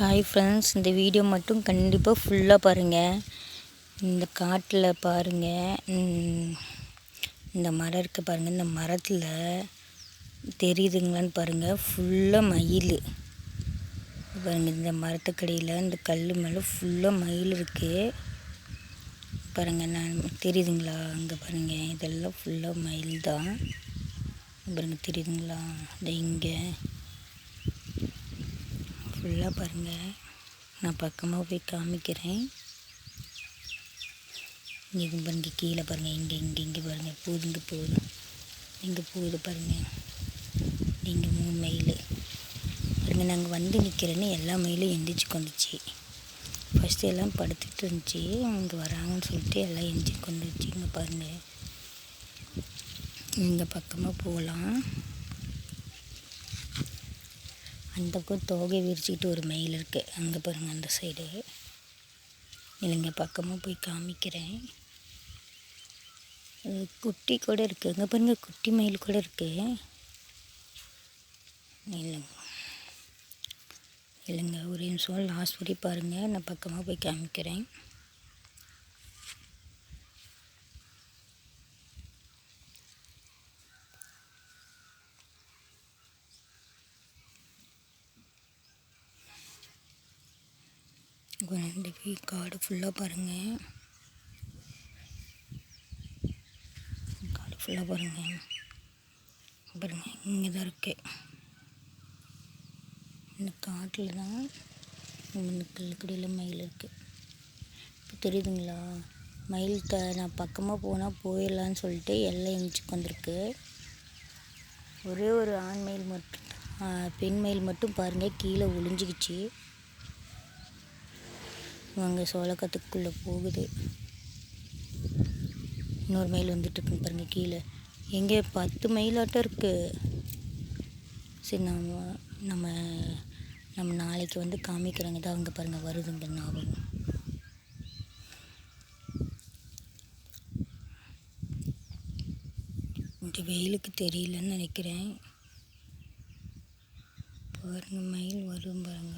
Hi friends இந்த video மட்டும் கண்டிப்பாக ஃபுல்லாக பாருங்கள் இந்த காட்டில் பாருங்கள் இந்த மரம் இருக்குது பாருங்கள் இந்த மரத்தில் தெரியுதுங்களான்னு பாருங்கள் ஃபுல்லாக மயில். பாருங்கள் இந்த மரத்துக்கடியில் இந்த கல் மேலே ஃபுல்லாக மயில் இருக்குது பாருங்கள் நான் தெரியுதுங்களா? அங்கே பாருங்கள் இதெல்லாம் ஃபுல்லாக மயில் தான் பாருங்கள் தெரியுதுங்களா? இந்த இங்கே ஃபுல்லாக பாருங்கள் நான் பக்கமாக போய் காமிக்கிறேன். இது பாருங்கள் கீழே பாருங்கள் இங்கே இங்கே இங்கே பாருங்கள் இங்கே போகுது இங்கே போகுது பாருங்கள் இங்கே மூணு மயில் பாருங்கள் நாங்கள் வந்து நிற்கிறேன்னு எல்லா மயிலும் எந்திரிச்சு கொண்டுச்சு. ஃபஸ்ட்டு எல்லாம் படுத்துட்டு இருந்துச்சு. இங்கே வராங்கன்னு சொல்லிட்டு எல்லாம் எந்திரிச்சு கொண்டுச்சு இங்கே பாருங்கள் இங்கே பக்கமாக போகலாம் அந்த பக்கம் தோகை விரிச்சிக்கிட்டு ஒரு மயில் இருக்குது அங்கே பாருங்கள் அந்த சைடு இல்லைங்க பக்கமாக போய் காமிக்கிறேன். குட்டி கூட இருக்குது அங்கே பாருங்கள் குட்டி மயில் கூட இருக்குது இல்லைங்க. இல்லைங்க ஒரு நிமிஷம் லாஸ்ட் வரை பாருங்கள் நான் பக்கமாக போய் காமிக்கிறேன். குழந்தைக்கு காடு ஃபுல்லாக பாருங்கள் காடு ஃபுல்லாக பாருங்கள் பாருங்கள் இங்கே தான் இருக்கு. இந்த காட்டில் தான் இந்த கல்லுக்கடியில் மயில் இருக்குது இப்போ தெரியுதுங்களா? மயில் த நான் பக்கமாக போனால் போயிடலான்னு சொல்லிட்டு எல்லாம் எஞ்சிக்கு வந்திருக்கு. ஒரே ஒரு ஆண் மயில் மட்டும் பெண் மயில் மட்டும் பாருங்கள் கீழே ஒளிஞ்சிக்கிச்சு. அங்கே சோளக்கத்துக்குள்ளே போகுது. இன்னொரு மைல் வந்துட்டுருக்குன்னு பாருங்கள் கீழே. எங்கே? பத்து மைலாட்டம் இருக்குது சரி நம்ம நம்ம நம்ம நாளைக்கு வந்து காமிக்கிறாங்க. தான் அங்கே பாருங்கள் வருதுங்க ஞாபகம் இந்த வெயிலுக்கு தெரியலன்னு நினைக்கிறேன். பாருங்கள் மயில் வரும் பாருங்கள்